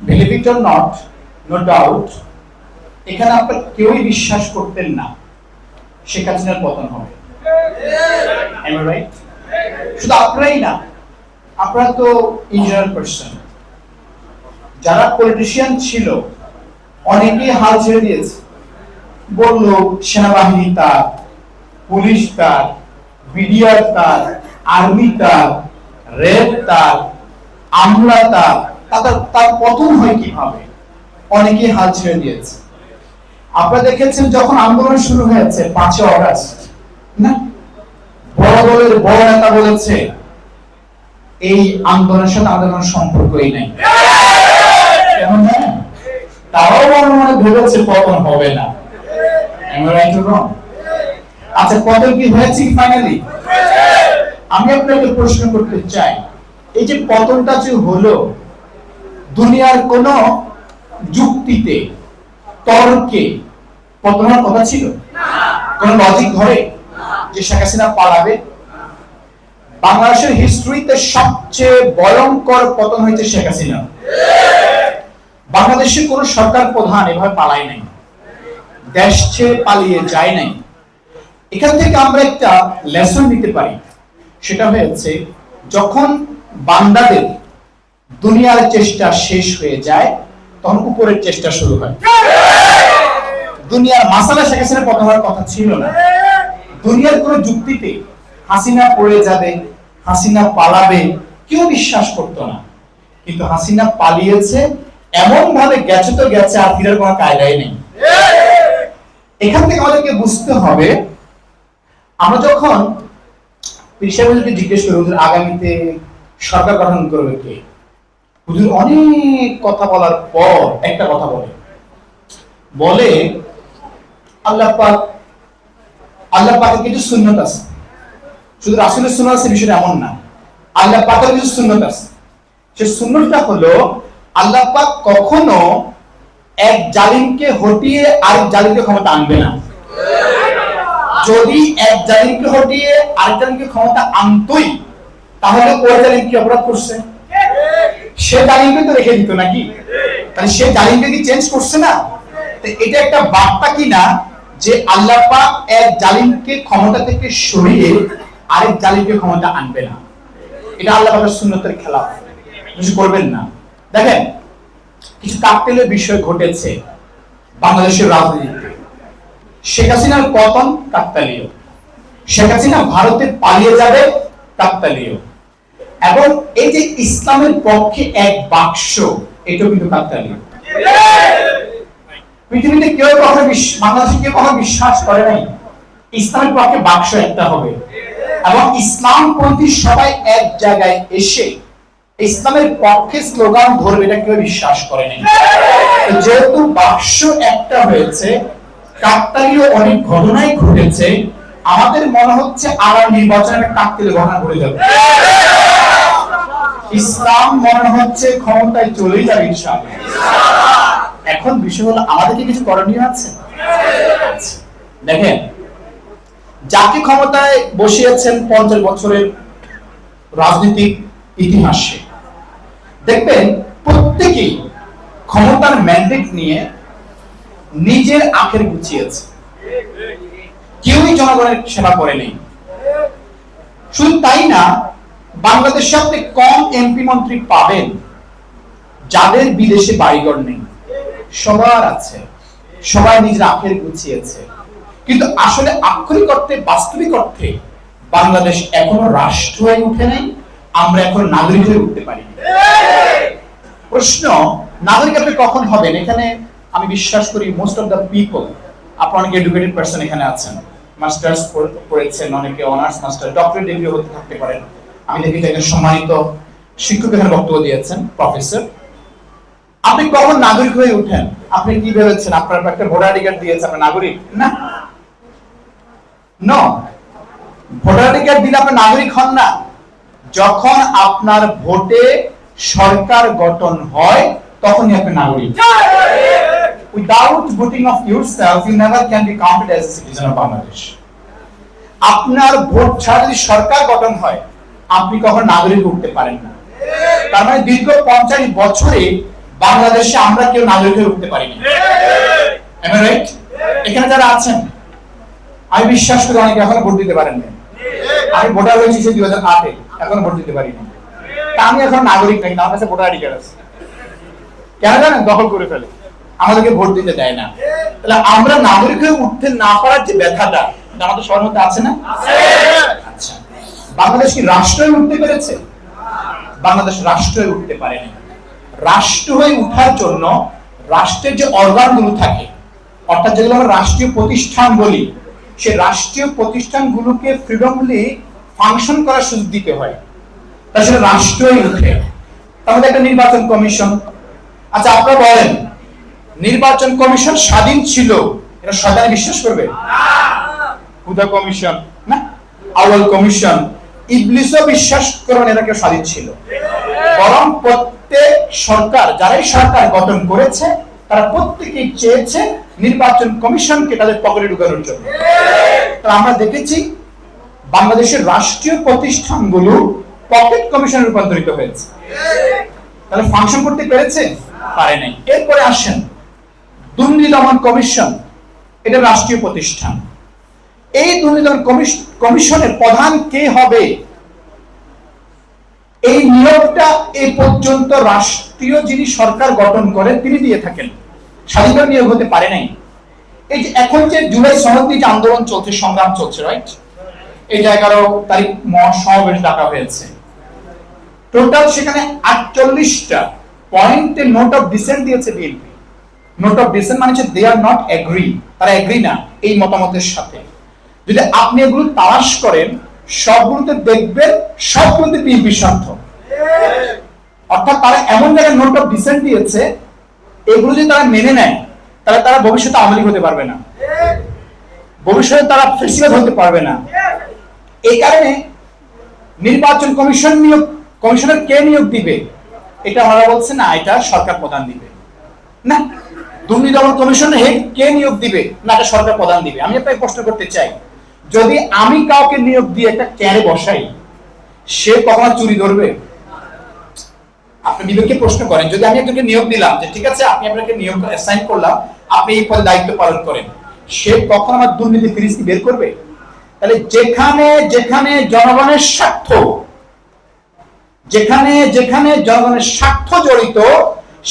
Believe it or not no doubt এখানে আপনার কেউই বিশ্বাস করতেন না শেখ হাসিনার পতন হবে। Am I right? শুধু আপনারাই না আপনারা তো ইঞ্জিনিয়ার পার্সন যারা পলিটিশিয়ান ছিল অনেকেই হাল ছেড়ে দিয়েছে। বলল সেনাবাহিনী তার পুলিশ তার বিডিআর তার আর্মি তার রেড তার আমলা তার তার তার পতন হয় কীভাবে? অনেকেই হাল ছেড়ে দিয়েছে। আপনারা দেখেছেন যখন আন্দোলন শুরু হয়েছে অগাস্ট, না? বড় দলের বড় নেতা বলেছে, এই আন্দোলনের সাথে আমাদের কোনো সম্পর্কই নাই। তারাও মনে মনে ভেবেছে পতন হবে না? আচ্ছা পতন কি হয়েছে ফাইনালি আমি আপনাকে প্রশ্ন করতে চাই, এই যে পতনটা যে হলো দুনিয়ার কোন যুক্তিতে, তর্কে পতন হওয়ার কথা ছিল? কোন লজিক ধরে যে শেখ হাসিনা পালাবে? বাংলাদেশের হিস্ট্রিতে সবচেয়ে ভয়ঙ্কর পতন হয়েছে শেখ হাসিনা। বাংলাদেশে কোন সরকার প্রধান এভাবে পালায় নাই। দেশ ছেড়ে পালিয়ে যায় নাই। এখান থেকে আমরা একটা লেসন নিতে পারি। সেটা হয়েছে, যখন বান্দাদের দুনিয়ার চেষ্টা শেষ হয়ে যায়, তখন উপরের চেষ্টা শুরু হয়। দুনিয়ার মাসালা শেখ হাসিনা পতন হওয়ার কথা ছিল না। দুনিয়ার কোন যুক্তিতে হাসিনা পড়ে যাবে, হাসিনা পালাবে, কেউ বিশ্বাস করতো না। কিন্তু হাসিনা পালিয়েছে এমন ভাবে গেছে তো গেছে, আর ফিরার কোনো কায়দাই নেই। এখান থেকে আমাদেরকে বুঝতে হবে, আমরা যখন পেশাগুলোকে জিজ্ঞেস করি আগামীতে সরকার গঠন করবে কে? হুজুর অনেক কথা বলার পর একটা কথা বলে। বলে, আল্লাহ পাক, আল্লাহ পাকের কিছু সুন্নত আছে। শুধু রাসূলের সুন্নাত আছে, বিষয়টা এমন না। আল্লাহ পাকের কিছু সুন্নত আছে। সে সুন্নতটা হলো, আল্লাহ পাক কখনো এক জালিমকে হটিয়ে আরেক জালিমকে ক্ষমতা আনবে না। যদি এক জালিমকে হটিয়ে আরেক জালিমকে ক্ষমতা আনতই, তাহলে ওই জালিম কি অপরাধ করছে? সে জালিমকে তো রেখে দিত নাকি? তাহলে সে জালিমকে কি চেঞ্জ করছে না? এটা একটা বার্তা কি না যে আল্লাহ পাক এক জালিমকে ক্ষমতা থেকে সরিয়ে আরেক জালিমকে ক্ষমতা আনবে না। এটা আল্লাহ পাকের সুন্নতের খেলা কিছু করবেন না? দেখেন, কিছু কাকতেলের বিষয় ঘটেছে বাংলাদেশের রাজনীতিতে। শেখ হাসিনার পতন কাকতালীয়। শেখ হাসিনা ভারতে পালিয়ে যাবে কাকতালীয়। এবং এই যে ইসলামের পক্ষে এক বাক্স, এটাও কিন্তু কাকতালীয় পৃথিবীতে কেউ কখনো বাংলাদেশে কেউ কখনো বিশ্বাস করে নাই। ইসলামের পক্ষে বাক্স একটা হবে। এবং ইসলামপন্থী সবাই এক জায়গায় এসে ইসলামের পক্ষে স্লোগান ধরবে, এটা কেউ বিশ্বাস করে নাই। যেহেতু বাক্স একটা হয়েছে, কাকতালীয় অনেক ঘটনাই ঘটেছে, আমাদের মনে হচ্ছে আবার নির্বাচনের কাকতালীয় ঘটনা ঘটে যাবে। ইসলাম মনে হচ্ছে ক্ষমতায় চলেই যাবে ইনশাআল্লাহ। এখন বিষয় হলো, আমাদের কি কিছু করণীয় আছে। দেখেন, যাকে ক্ষমতায় বসিয়েছেন পঞ্চাশ বছরের রাজনৈতিক ইতিহাসে, দেখবেন প্রত্যেকেই ক্ষমতার ম্যান্ডেট নিয়ে নিজের আখের গুছিয়েছে। কেউই জনগণের সেবা করেনি। শুধু তাই না বাংলাদেশে আপনি কম এমপি মন্ত্রী পাবেন। যাদের বিদেশে বাড়িঘর নেই। সবার আছে। সবাই নিজের আখের গুছিয়েছে। কিন্তু আসলে আক্ষরিক অর্থে, বাস্তবিক অর্থে বাংলাদেশ এখনও রাষ্ট্র হয়ে উঠে নাই। আমরা এখন নাগরিক হয়ে উঠতে পারি প্রশ্ন, নাগরিক আপনি কখন হবেন? এখানে আমি বিশ্বাস করি মোস্ট অফ দ্য পিপল আপনি অনেক এডুকেটেড পার্সন এখানে আছেন। মাস্টার্স করেছেন অনেকে অনার্স মাস্টার ডক্টরেট ডিগ্রি হতে থাকতে পারেন। একজন সম্মানিত শিক্ষক এখানে বক্তব্য দিয়েছেন প্রফেসর আপনি কখন নাগরিক হয়ে উঠেন? আপনি কি ভেবেছেন? আপনার একটা ভোটার আইডি দিয়েছে, আপনার নাগরিক? না। ভোটার দিলে নাগরিক হন না। যখন আপনার ভোটে সরকার গঠন হয়, তখনই আপনি নাগরিক। Without voting of yourself, you never can be counted as a citizen of Bangladesh. আপনার ভোট ছাড়া যদি সরকার গঠন হয় আপনি কখন নাগরিক উঠতে পারেন না। তার মানে দীর্ঘ পঞ্চাশ বছরে বাংলাদেশে আমরা কেউ নাগরিক হয়ে উঠতে পারিনি। এখানে যারা আছেন, আমি বিশ্বাস করি অনেকে এখনও ভোট দিতে পারেন না আমি ভোটার হয়েছি সেই দুই হাজার আটে, এখনও ভোট দিতে পারিনি। তা আমি এখন নাগরিক নাকি? আমার কাছে ভোটার আইডি কার্ড আছে। কেন জানেন? দখল করে ফেলে। আমাদেরকে ভোট দিতে দেয় না। তাহলে আমরা নাগরিক হয়ে উঠতে না পারার যে ব্যথাটা আমাদের সবার মধ্যে আছে না? বাংলাদেশ কি রাষ্ট্র উঠতে পেরেছে? বাংলাদেশ রাষ্ট্র হয়ে উঠতে পারেনি। রাষ্ট্র হয়ে উঠার জন্য রাষ্ট্রের যে অর্গানগুলো থাকে অর্থাৎ যেগুলো আমরা রাষ্ট্রীয় প্রতিষ্ঠান বলি সে রাষ্ট্রীয় প্রতিষ্ঠানগুলোকে ফ্রিডমলি ফাংশন করার সুযোগ দিতে হয়। তাছাড়া রাষ্ট্রই উঠে। তাহলে একটা নির্বাচন কমিশন। আচ্ছা আপনারা বলেন নির্বাচন কমিশন স্বাধীন ছিল এটা সরকার বিশ্বাস করবে? হুদা কমিশন না? আউয়াল কমিশন ইবলিসও বিশ্বাস করবেন এরা কেউ স্বাধীন ছিল। বরং প্রত্যেক সরকার, যারাই সরকার গঠন করেছে, তারা চেয়েছে নির্বাচন কমিশনকে তাদের পকেটে ঢুকানোর জন্য। আমরা দেখেছি বাংলাদেশের রাষ্ট্রীয় প্রতিষ্ঠানগুলো পকেট কমিশনে রূপান্তরিত হয়েছে। তাহলে ফাংশন করতে পেরেছে? পারে নাই। এরপরে আসেন, দুর্নীতি দমন কমিশন, এটা রাষ্ট্রীয় প্রতিষ্ঠান। এই দুর্নীতি কমিশনের প্রধান কে হবে? এই নিয়োগটা এই পর্যন্ত রাষ্ট্রীয় যিনি সরকার গঠন করে তিনি দিয়ে থাকেন। স্বাধীনভাবে নিয়োগ হতে পারে নাই। এই যে এখন যে জুলাই সনদ যে আন্দোলন চলছে, সংগ্রাম চলছে রাইট এই যে এগারো তারিখ মহা সমাবেশ ডাকা হয়েছে। টোটাল সেখানে আটচল্লিশটা পয়েন্টে নোট অফ ডিসেন্ট দিয়েছে বিএনপি। নোট অফ ডিসেন্ট মানে হচ্ছে দে আর নট এগ্রি তারা এগ্রি না এই মতামতের সাথে। যদি আপনি এগুলো তালাশ করেন সবগুলোতে দেখবেন সবগুলোতে বিএনপি স্বার্থ। অর্থাৎ তারা এমন জায়গায় নোট অফ ডিসেন্ট দিয়েছে, এগুলো যদি তারা মেনে নেয়, তাহলে তারা ভবিষ্যতে আওয়ামী লীগ হতে পারবে না। ভবিষ্যতে তারা ফেসিবাদ হতে পারবে না। এই কারণে নির্বাচন কমিশন নিয়োগ, কমিশনার কে নিয়োগ দিবে? এটা ওনারা বলছে, না, এটা সরকার প্রধান দিবে। না, দুর্নীতি দমন কমিশনের হেড কে নিয়োগ দিবে? না, এটা সরকার প্রধান দিবে। আমি আপনাকে প্রশ্ন করতে চাই যদি আমি কাউকে নিয়োগ দিয়ে একটা ক্যারে বসাই, সে কখনো চুরি ধরবে? আপনি বিবেককে প্রশ্ন করেন, যদি আমি একজনকে নিয়োগ দিলাম যে, ঠিক আছে, আপনি আপনাকে নিয়োগ অ্যাসাইন করলাম, আপনি এই পদে দায়িত্ব পালন করেন সে কখন আমার দুর্নীতি ফিরিস্তি বের করবে? তাহলে যেখানে যেখানে জনগণের স্বার্থ, যেখানে যেখানে জনগণের স্বার্থ জড়িত,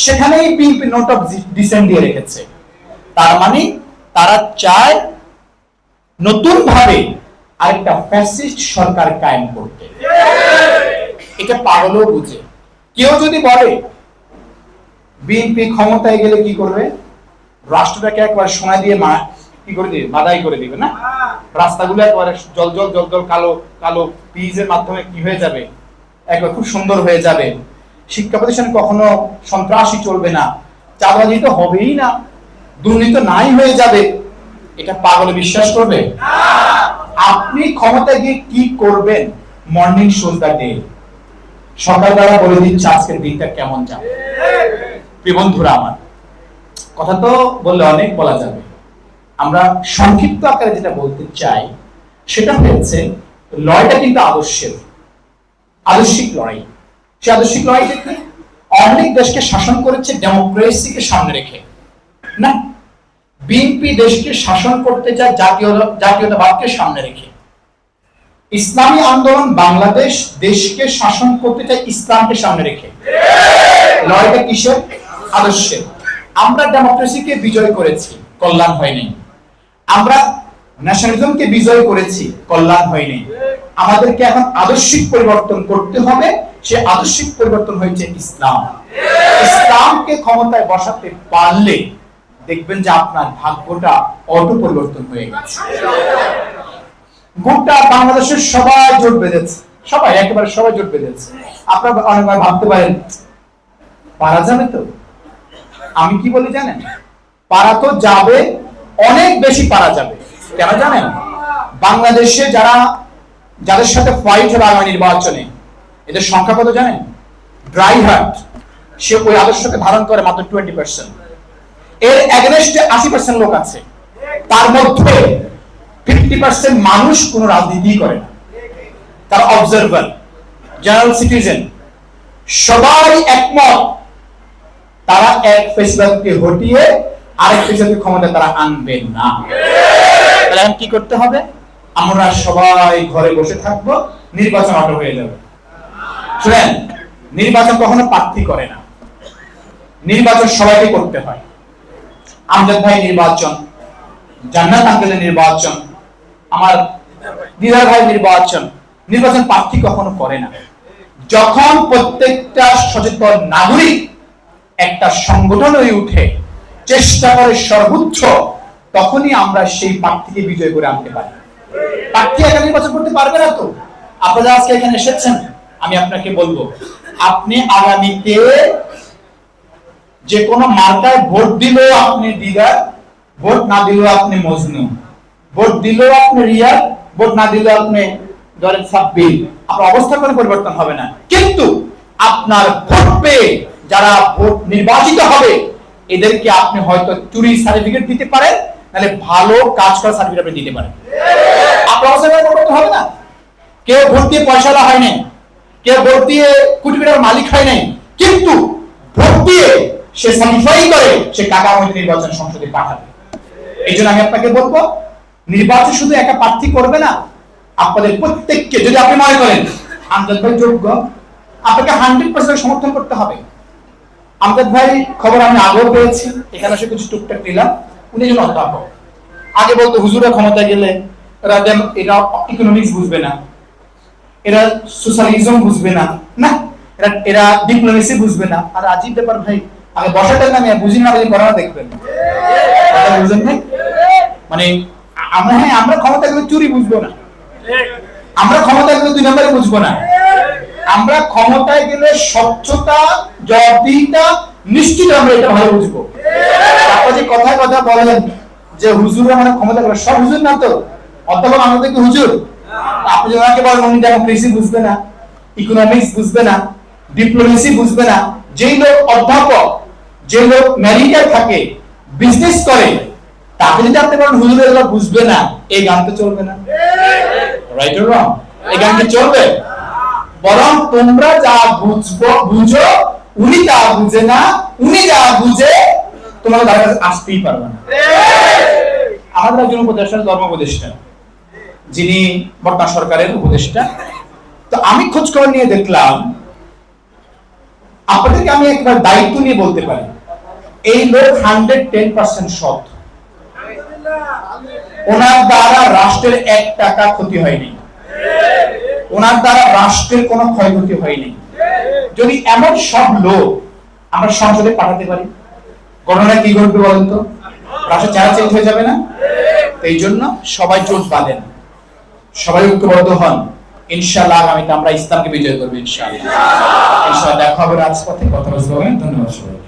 সেখানেই বিএনপি নোট অফ ডিসেন্ট দিয়ে রেখেছে। তার মানে তারা চায় নতুন ভাবে আরেকটা ফ্যাসিস্ট সরকার কায়েম করতে। এটা পাগলও বুঝে। কেউ যদি বলে, বিএনপি ক্ষমতায় গেলে কি করবে? রাষ্ট্রটাকে একবার সোনা দিয়ে মা কি করে দিবে? বাদাই করে দিবে, না? রাস্তাগুলো একবারে জল জল জল জল, কালো কালো পিজের মাধ্যমে কি হয়ে যাবে? একবার খুব সুন্দর হয়ে যাবে। শিক্ষা প্রতিষ্ঠান কখনো সন্ত্রাসী চলবে না। চাঁদাবাজি তো হবেই না। দুর্নীতি নাই হয়ে যাবে। এটা পাগলে বিশ্বাস করবে? আপনি ক্ষমতায় গিয়ে কি করবেন? মর্নিং শোজ দ্য ডে সকালবেলা বলে দিচ্ছে আজকের দিনটা কেমন যাবে? বন্ধুরা আমার, কথা তো বললে অনেক বলা যাবে। আমরা সংক্ষিপ্ত আকারে যেটা বলতে চাই, সেটা হচ্ছে লড়াইটা কিন্তু আদর্শের। আদর্শিক লড়াই। সে আদর্শিক লড়াই অনেক দেশকে শাসন করেছে ডেমোক্রেসিকে সামনে রেখে। না বিএনপি দেশকে শাসন করতে চায় জাতীয় জাতীয়তাবাদকে সামনে রেখে। ইসলামী আন্দোলন বাংলাদেশ দেশকে শাসন করতে চায় ইসলামকে সামনে রেখে। লড়াইটা কিসের? আদর্শের। আমরা ডেমোক্রেসিকে বিজয় করেছি, কল্যাণ হয়নি। আমরা ন্যাশনালিজমকে বিজয় করেছি, কল্যাণ হয়নি। আমাদেরকে এখন আদর্শিক পরিবর্তন করতে হবে, সে আদর্শিক পরিবর্তন হয়েছে ইসলাম। ইসলামকে ক্ষমতায় বসাতে পারলে দেখবেন যে আপনার ভাগ্যটা অটো পরিবর্তন হয়ে গেছে। গোটা বাংলাদেশের সবাই জোট বেঁধেছে। সবাই, একেবারে সবাই জোট বেঁধেছে। আপনারা অনেকবার ভাবতে পারেন, পারা যাবে তো? আমি কি বলি জানেন? পারা তো যাবে, অনেক বেশি পারা যাবে। কেন জানেন? বাংলাদেশে যারা, যাদের সাথে ফাইট হবে আগামী নির্বাচনে, এদের সংখ্যা কত জানেন? ড্রাই হার্ট সে ওই আদর্শকে ধারণ করে মাত্র টোয়েন্টি পার্সেন্ট এর এগেনস্টে আশি পার্সেন্ট লোক আছে। তার মধ্যে ফিফটি পার্সেন্ট মানুষ কোনো রাজনীতি করে না। তারা অবজারভার জেনারেল সিটিজেন সবাই একমত। তারা এক হটিয়ে আরেক ক্ষমতা তারা না। তাহলে কি করতে হবে? আমরা সবাই ঘরে বসে থাকব, নির্বাচন অটো হয়ে যাবে। শুনেন, নির্বাচন কখনো প্রার্থী করে না। নির্বাচন সবাইকে করতে হয়। আমজাদ ভাই নির্বাচন, জান্নাত আঙ্কেলের নির্বাচন, আমার দিদার ভাই নির্বাচন নির্বাচন প্রার্থী কখনো করে না। যখন প্রত্যেকটা সচেতন নাগরিক একটা সংগঠন হয়ে উঠে, চেষ্টা করে সর্বোচ্চ, তখনই আমরা সেই প্রার্থীকে বিজয় করে আনতে পারি। প্রার্থী একা নির্বাচন করতে পারবে না তো? আপনারা আজকে এখানে এসেছেন? আমি আপনাকে বলব, আপনি আগামীতে যে কোনো মার্কায় ভোট দিলেও আপনি দিদার, ভোট না দিলেও আপনি মজনু। ভোট দিলেও আপনি রিয়াদ, ভোট না দিলেও আপনি ধরেন সাব্বির। আপনার অবস্থা কোনো পরিবর্তন হবে না। কিন্তু আপনার ভোট পেয়ে যারা ভোট নির্বাচিত হবে, এদেরকে আপনি হয়তো চুরি সার্টিফিকেট দিতে পারেন, নাহলে ভালো কাজ করার সার্টিফিকেট আপনি দিতে পারেন। আপনার অবস্থা পরিবর্তন হবে না? কেউ ভোট দিয়ে পয়সালা হয় নাই। কেউ ভোট দিয়ে কোটি মালিক হয় নাই। কিন্তু ভোট দিয়ে সে সার্টিফাই করে, সে টাকা আমাদের নির্বাচন সংসদে পাঠাবে। এই জন্য আমি আপনাকে বলব, নির্বাচন শুধু একা প্রার্থী করবে না, আপনাদের প্রত্যেককে, যদি আপনি মনে করেন, আমজাদ ভাই যোগ্য, আপনাকে হান্ড্রেড পার্সেন্ট সমর্থন করতে হবে। আমজাদ ভাই খবর আমি আগেও পেয়েছি, এখানে সে কিছু টুকটাক নিলাম, উনি একজন অধ্যাপক। আগে বলতো, হুজুরা ক্ষমতায় গেলে এরা এরা ইকোনমিক্স বুঝবে না, এরা সোশ্যালিজম বুঝবে না। না, এরা এরা ডিপ্লোমেসি বুঝবে না। আর আজীব ব্যাপার ভাই আমি বসাটা না আমি বুঝি না বুঝি পড়ানো দেখবেন। কথা বুঝেন নাই? মানে আমরা হ্যাঁ আমরা ক্ষমতা গেলে চুরি বুঝব না। আমরা ক্ষমতা গেলে দুই নম্বরে বুঝব না। আমরা ক্ষমতায় গেলে স্বচ্ছতা, জবাবদিহিতা নিশ্চিত আমরা এটা ভালো বুঝব। যে কথায় কথা বলেন যে হুজুর মানে ক্ষমতা করে, সব হুজুর না তো? অধ্যাপক আমাদের কি হুজুর? আপনি যদি ওনাকে বলেন, উনি ডেমোক্রেসি বুঝবে না ইকোনমিক্স বুঝবে না ডিপ্লোমেসি বুঝবে না। যেই লোক অধ্যাপক যে লোক ম্যারিটার থাকে বিজনেস করে, তাকে যদি আপনি বলেন, হুজুর, এগুলো বুঝবে না, এই গান তো চলবে না? রাইট অর রং এই গান কি চলবে? বরং তোমরা যা বুঝব, বুঝো, উনি যা বুঝে না, উনি যা বুঝে, তোমাকে তার কাছে আসতেই পারবে না। আমাদের একজন উপদেষ্টা ধর্ম উপদেষ্টা। যিনি বর্তমান সরকারের উপদেষ্টা। তো আমি খোঁজ খবর নিয়ে দেখলাম, আপনাদেরকে আমি একবার দায়িত্ব নিয়ে বলতে পারি। এই লোক হান্ড্রেড টেন পার্সেন্ট সৎ। ওনার দ্বারা রাষ্ট্রের এক টাকা ক্ষতি হয়নি। ওনার দ্বারা রাষ্ট্রের কোনো ক্ষয়ক্ষতি হয়নি। যদি এমন সব লোক আমরা সংসদে পাঠাতে পারি ঘটনা কি ঘটবে বলেন তো? রাষ্ট্রের চেহারা চেঞ্জ হয়ে যাবে না? এই জন্য সবাই জোট বাঁধেন। সবাই ঐক্যবদ্ধ হন। ইনশাআল্লাহ আগামীতে আমরা ইসলামকে বিজয় করব ইনশাআল্লাহ। ইনশাআল্লাহ দেখা হবে রাজপথে। কথা হবে ধন্যবাদ সবাইকে।